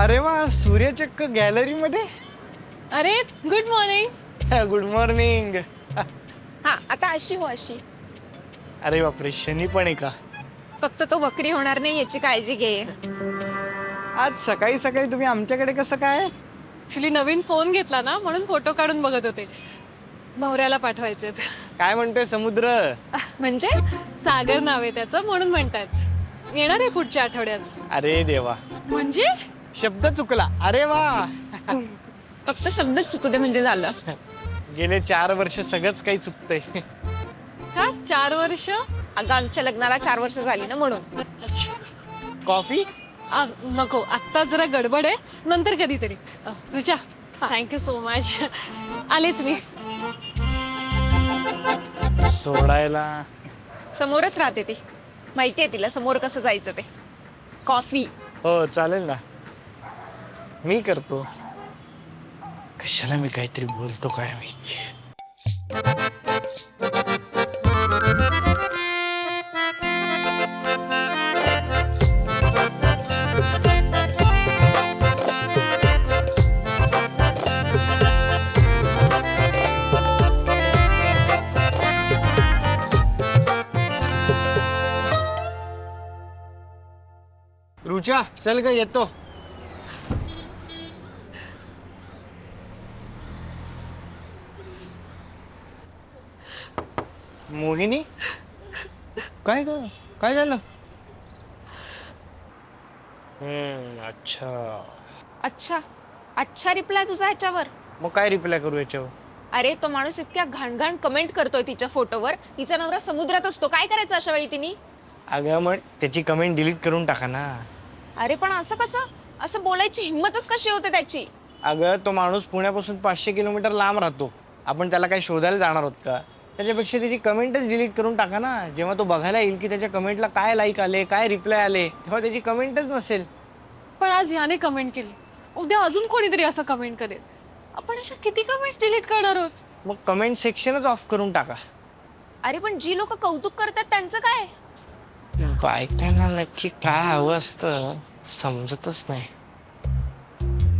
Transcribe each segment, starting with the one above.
अरे वा सूर्यचक्क गॅलरी मध्ये? अरे गुड मॉर्निंग गुड मॉर्निंग हा आता अशी हो अशी. अरे बापरे शनी पण आहे का? फक्त तो बकरी होणार नाही याची काळजी घे. आज सकाळी सकाळी तुम्ही आमच्याकडे कसं काय? ऍक्च्युली नवीन फोन घेतला ना म्हणून फोटो काढून बघत होते. नवऱ्याला पाठवायचे काय म्हणतोय समुद्र? म्हणजे? सागर नाव आहे त्याचं म्हणून म्हणतात. येणार आहे पुढच्या आठवड्यात. अरे देवा. म्हणजे? शब्द चुकला. अरे वा. फक्त शब्दच चुकू दे म्हणजे झालं. गेले चार वर्ष सगळंच काही चुकतंय. का चार वर्ष? अगं आमच्या लग्नाला चार वर्ष झाली ना म्हणून. कॉफी? आ, नको आत्ता जरा गडबड आहे. नंतर कधीतरी. अ, Rucha thank you so much आलेच मी. सोडायला. समोरच राहते ती. माहितीये तिला समोर कसं जायचं ते. कॉफी हो चालेल ना. मी करतो. कशाला मी काहीतरी बोलतो काय मी रुचा चल ग येतो मोहिनी? काय ग काय झालं? हम्म अच्छा. अच्छा अच्छा रिप्लाय तुझा ह्याच्यावर. मग काय रिप्लाय करू याच्यावर? अरे तो माणूस इतक्या घाणघाण कमेंट करतोय तिच्या फोटोवर तिचा नवरा समुद्रात असतो. काय करायचं अशा वेळी तिने? अगं मग त्याची कमेंट डिलीट करून टाका ना. अरे पण असं कसं? असं बोलायची हिंमतच कशी होते त्याची? अगं तो माणूस पुण्यापासून पाचशे किलोमीटर लांब राहतो. आपण त्याला काही शोधायला जाणार आहोत का? त्याच्यापेक्षा त्याची कमेंटच डिलीट करून टाका ना. जेव्हा तो बघायला येईल की त्याच्या कमेंटला काय लाईक आले काय रिप्लाय आले तेव्हा त्याची कमेंटच नसेल. पण आज याने कमेंट केली. उद्या अजून कोणीतरी असं कमेंट करेल. आपण अशा किती कमेंट्स डिलीट करणार आहोत? मग कमेंट सेक्शनच ऑफ करून टाका. अरे पण जी लोक कौतुक करतात त्यांचं काय? बायकांना नक्की काय हवं असतं समजतच नाही.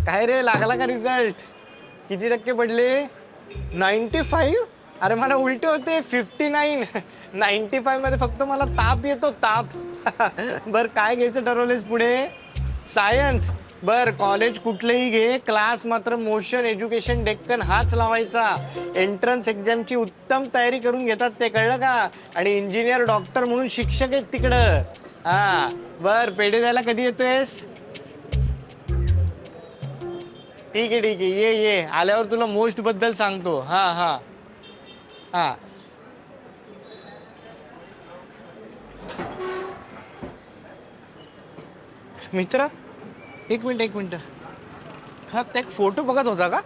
काय रे लागला का रिझल्ट किती टक्के पडले? नाईन्टी फाईव्ह अरे मला उलटे होते फिफ्टी नाईन नाईन्टी फाईव्हमध्ये फक्त मला ताप येतो ताप. बर काय घ्यायचं ठरवलेस पुढे? सायन्स बर कॉलेज कुठलंही घे क्लास मात्र मोशन एज्युकेशन डेक्कन हाच लावायचा. एंट्रन्स एक्झामची उत्तम तयारी करून घेतात ते कळलं का? आणि इंजिनियर डॉक्टर म्हणून शिक्षक आहेत तिकडं. हा बर पेढे द्यायला कधी येतोयस? ठीक आहे ठीक आहे ये ये. आल्यावर तुला मोस्टबद्दल सांगतो. हा हा. हा. मित्र? एक मिनिट एक मिनिट. हा त्या फोटो बघत होता का?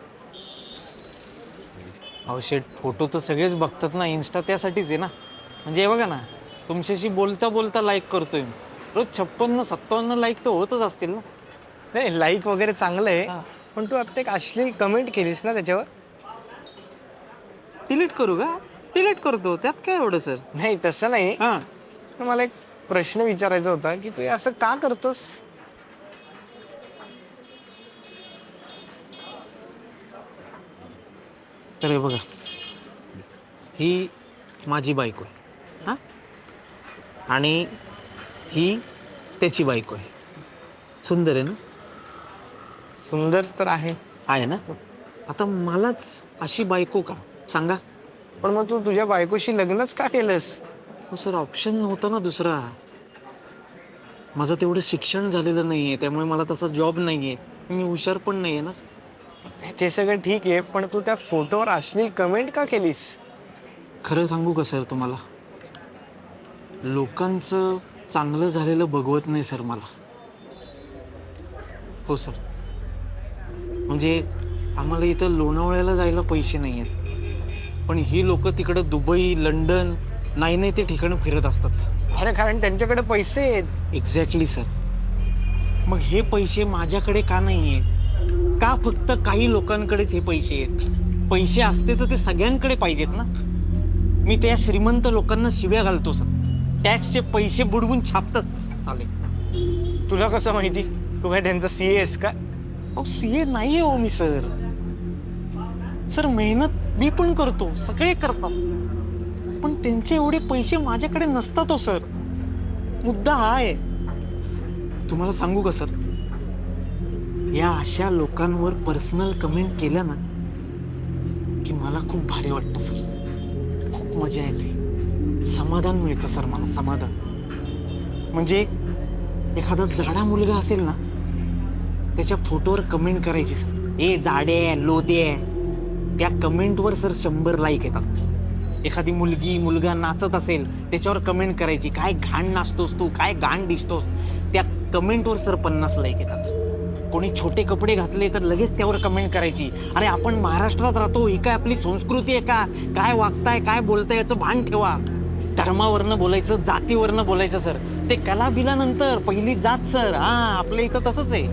अहो शेट फोटो तर सगळेच बघतात ना. इन्स्टा त्यासाठीच आहे ना. म्हणजे हे बघा ना तुमच्याशी बोलता बोलता लाईक करतोय मी. रोज छप्पन्न सत्तावन्न लाईक तर होतच असतील ना. नाही लाईक वगैरे चांगलं आहे. पण तू आता एक अश्लील कमेंट केलीस ना त्याच्यावर. डिलीट करू का? डिलीट करतो. त्यात काय एवढं सर नाही तसं नाही. हां. पण मला एक प्रश्न विचारायचा होता की तू हे असं का करतोस? सर हे बघा. ही माझी बायको आहे. हां? आणि ही त्याची बायको आहे. सुंदर आहे ना? सुंदर तर आहे. आहे ना? आता मलाच अशी बायको का? सांगा. पण मग तू तुझ्या बायकोशी लग्नच का केलंस? हो सर ऑप्शन नव्हता ना दुसरा. माझं तेवढं शिक्षण झालेलं नाही आहे त्यामुळे मला तसा जॉब नाही आहे मी हुशार पण नाही आहे ना ते सगळं ठीक आहे पण तू त्या फोटोवर अश्लील कमेंट का केलीस? खरं सांगू का सर तुम्हाला? लोकांचं चांगलं झालेलं बघवत नाही सर मला. हो सर. म्हणजे आम्हाला इथं लोणावळ्याला जायला पैसे नाही आहेत. पण ही लोक तिकडं दुबई लंडन नाही नाही ते ठिकाणं फिरत असतात अरे कारण त्यांच्याकडे पैसे आहेत. Exactly sir. मग हे पैसे माझ्याकडे का नाही आहेत? का फक्त काही लोकांकडेच हे पैसे आहेत? पैसे असते तर ते सगळ्यांकडे पाहिजेत ना? मी त्या श्रीमंत लोकांना शिव्या घालतो सर. टॅक्सचे पैसे बुडवून छापतात चाले तुला कसं माहिती? तू काय त्यांचा सी एस का? अहो सी ए नाही हो मी सर. सर मेहनत मी पण करतो सगळे करतात. पण त्यांचे एवढे पैसे माझ्याकडे नसतात हो सर. मुद्दा हा आहे. तुम्हाला सांगू का सर? या अशा लोकांवर पर्सनल कमेंट केल्या ना की मला खूप भारी वाटतं सर खूप मजा येते. समाधान मिळतं सर मला समाधान. म्हणजे एखादा जाडा मुलगा असेल ना त्याच्या फोटोवर कमेंट करायची सर ए जाडे लोदे त्या कमेंटवर सर शंभर लाईक येतात. एखादी मुलगी मुलगा नाचत असेल त्याच्यावर कमेंट करायची काय घाण नाचतोस तू? काय घाण दिसतोस? त्या कमेंटवर सर पन्नास लाईक येतात. कोणी छोटे कपडे घातले तर लगेच त्यावर कमेंट करायची. अरे आपण महाराष्ट्रात राहतो ही काय आपली संस्कृती आहे का? काय वागताय काय बोलताय याचं भान ठेवा. धर्मावरनं बोलायचं जातीवरनं बोलायचं सर. ते कला बिलानंतर पहिली जात सर. हा आपल्या इथं तसंच आहे.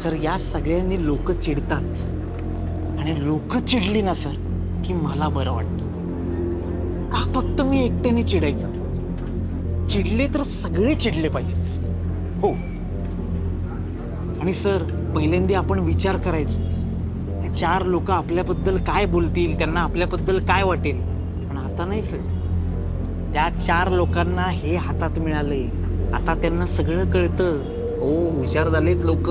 सर या सगळ्यांनी लोक चिडतात. आणि लोक चिडली ना सर की मला बरं वाटतं. हा फक्त मी एकट्याने चिडायचं. चिडले तर सगळे चिडले पाहिजेच हो. आणि सर पहिल्यांदा आपण विचार करायचो. चार लोक आपल्याबद्दल काय बोलतील त्यांना आपल्याबद्दल काय वाटेल? पण आता नाही सर. त्या चार लोकांना हे हातात मिळाले आता त्यांना सगळं कळतं. हो हुशार झालेत लोक.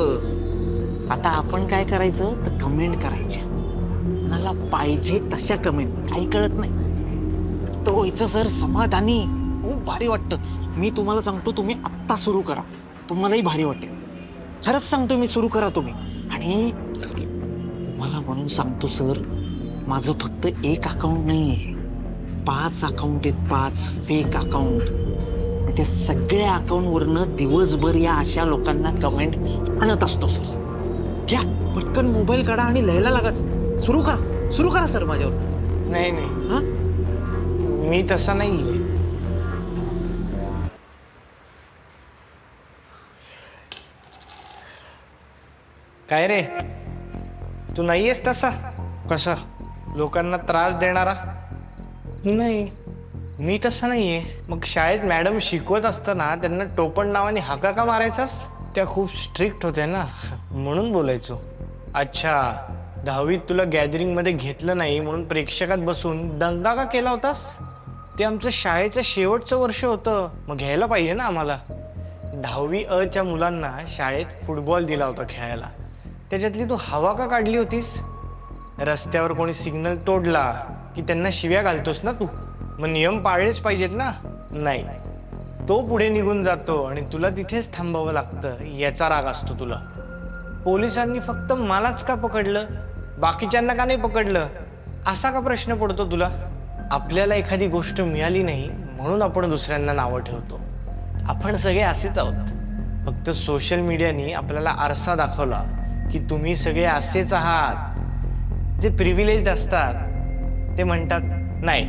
आता आपण काय करायचं? तर कमेंट करायच्या. कुणाला पाहिजे तशा कमेंट. काही कळत नाही. तो व्हायचं सर समाधानी. खूप भारी वाटतं. मी तुम्हाला सांगतो तुम्ही आत्ता सुरू करा. तुम्हालाही भारी वाटेल. खरंच सांगतो मी सुरू करा तुम्ही. आणि मला म्हणून सांगतो सर माझं फक्त एक अकाउंट नाही आहे पाच अकाउंट आहेत पाच फेक अकाउंट त्या सगळ्या अकाउंटवरनं दिवसभर या अशा लोकांना कमेंट आणत असतो सर. घ्या पटकन मोबाईल काढा आणि लिहायला लागायचं सुरू. करा सुरू करा सर माझ्यावर. नाही नाही. हा? मी तसा नाही काय रे तू नाही आहेस तसा? कसा? लोकांना त्रास देणारा? नाही. मी तसा नाहीये. मग शाळेत मॅडम शिकवत असताना त्यांना टोपण नावाने हाका का मारायचास? त्या खूप स्ट्रिक्ट होत्या ना. म्हणून बोलायचो. अच्छा दहावीत तुला गॅदरिंगमध्ये घेतलं नाही म्हणून प्रेक्षकात बसून दंगा का केला होतास? ते आमचं शाळेचं शेवटचं वर्ष होतं. मग घ्यायला पाहिजे ना आम्हाला. दहावी अच्या मुलांना शाळेत फुटबॉल दिला होता खेळायला. त्याच्यातली तू हवा का काढली होतीस? रस्त्यावर कोणी सिग्नल तोडला की त्यांना शिव्या घालतोस ना तू? मग नियम पाळलेच पाहिजेत ना? नाही. तो पुढे निघून जातो आणि तुला तिथेच थांबावं लागतं. याचा राग असतो तुला. पोलिसांनी फक्त मलाच का पकडलं? बाकीच्यांना का नाही पकडलं? असा का प्रश्न पडतो तुला? आपल्याला एखादी गोष्ट मिळाली नाही म्हणून आपण दुसऱ्यांना नावं ठेवतो. आपण सगळे असेच आहोत. फक्त सोशल मीडियानी आपल्याला आरसा दाखवला. की तुम्ही सगळे असेच आहात. जे प्रिव्हिलेज असतात ते म्हणतात नाही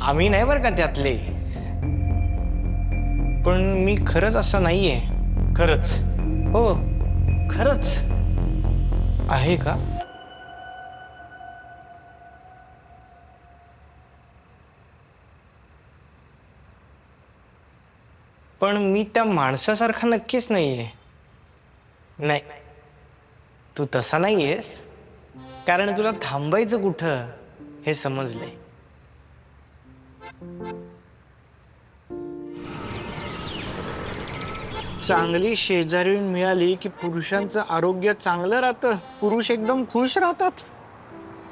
आम्ही नाही बरं का त्यातले. पण मी खरंच असं नाहीये. खरंच. हो खरंच. आहे का? पण मी त्या माणसासारखा नक्कीच नाहीये. नाही. तू तसा नाहीयेस. कारण तुला थांबायचं कुठं हे समजलंय. चांगली शेजारी मिळाली की पुरुषांचं आरोग्य चांगलं राहतं. पुरुष एकदम खुश राहतात.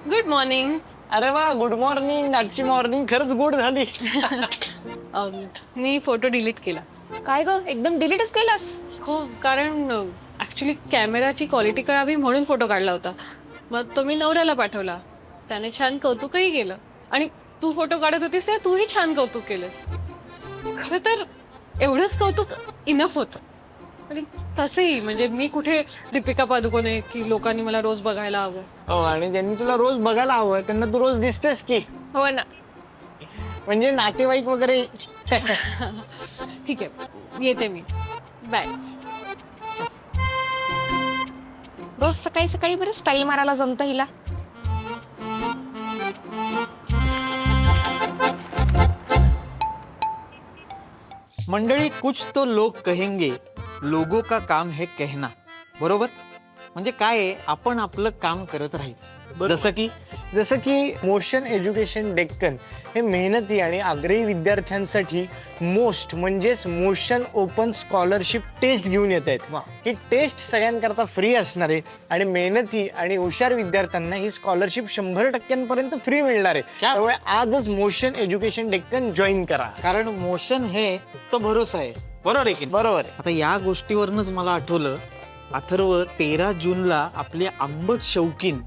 गुड मॉर्निंग अरे वा गुड मॉर्निंग आजची मॉर्निंग खरंच गुड झाली. मी फोटो डिलीट केला. काय ग? एकदम डिलीटच केलास? हो कारण ॲक्च्युली कॅमेराची क्वालिटी कळावी म्हणून फोटो काढला होता. मग तो मी नवऱ्याला पाठवला. त्याने छान कौतुकही केलं. आणि तू फोटो काढत होतीस तेव्हा तूही छान कौतुक केलंस. खरं तर एवढंच कौतुक इनफ होतं. आणि तसंही म्हणजे मी कुठे दीपिका पादुकोणे की लोकांनी मला रोज बघायला हवं. हो आणि त्यांनी तुला रोज बघायला हवं त्यांना तू रोज दिसतेस की. हो ना. म्हणजे नातेवाईक वगैरे. ठीक आहे. येते मी. बाय रोज सकाळी सकाळी बरं स्टाईल मारायला जमतं हिला. मंडळी कुछ तो लोग कहेंगे लोगों का काम है कहना. बरोबर? म्हणजे काय आहे आपण आपलं काम करत राहायचं. जसं की जसं की मोशन एज्युकेशन डेक्कन हे मेहनती आणि आग्रही विद्यार्थ्यांसाठी मोस्ट म्हणजेच मोशन ओपन स्कॉलरशिप टेस्ट घेऊन येत आहेत. ही टेस्ट सगळ्यांकरता फ्री असणार आहे आणि मेहनती आणि हुशार विद्यार्थ्यांना ही स्कॉलरशिप शंभर टक्क्यांपर्यंत फ्री मिळणार आहे? त्यामुळे आजच मोशन एज्युकेशन डेक्कन जॉईन करा. कारण मोशन हे तो भरोसा आहे. बरोबर आहे की? बरोबर आहे. आता या गोष्टीवरनच मला आठवलं अथर्व तेरा जूनला आपली आंबट शौकीन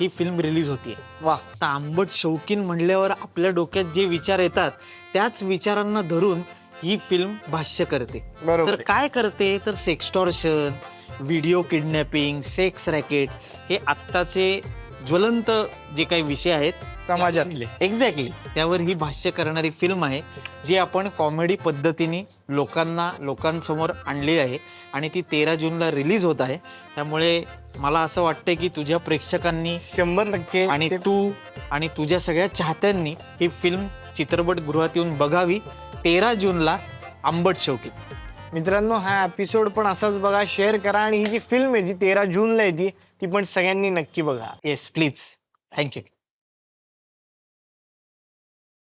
ही फिल्म रिलीज होतीये वा आता आंबट शौकीन म्हणल्यावर आपल्या डोक्यात जे विचार येतात त्याच विचारांना धरून ही फिल्म भाष्य करते. बरोबर. तर आहे. काय करते? तर sextortion video kidnapping sex racket हे आत्ताचे ज्वलंत जे काही विषय आहेत समाजातले एक्झॅक्टली त्यावर ही भाष्य करणारी फिल्म आहे जी आपण कॉमेडी पद्धतीने लोकांना लोकांसमोर आणली आहे आणि ती तेरा जूनला रिलीज होत आहे. त्यामुळे मला असं वाटतंय की तुझ्या प्रेक्षकांनी शंभर टक्के आणि ते तू आणि तुझ्या सगळ्या चाहत्यांनी ही फिल्म चित्रपटगृहात येऊन बघावी. तेरा जूनला आंबट शौकी मित्रांनो हा एपिसोड पण असाच बघा शेअर करा आणि ही जी फिल्म आहे जी तेरा जूनला येते ती पण सगळ्यांनी नक्की बघा. Yes please thank you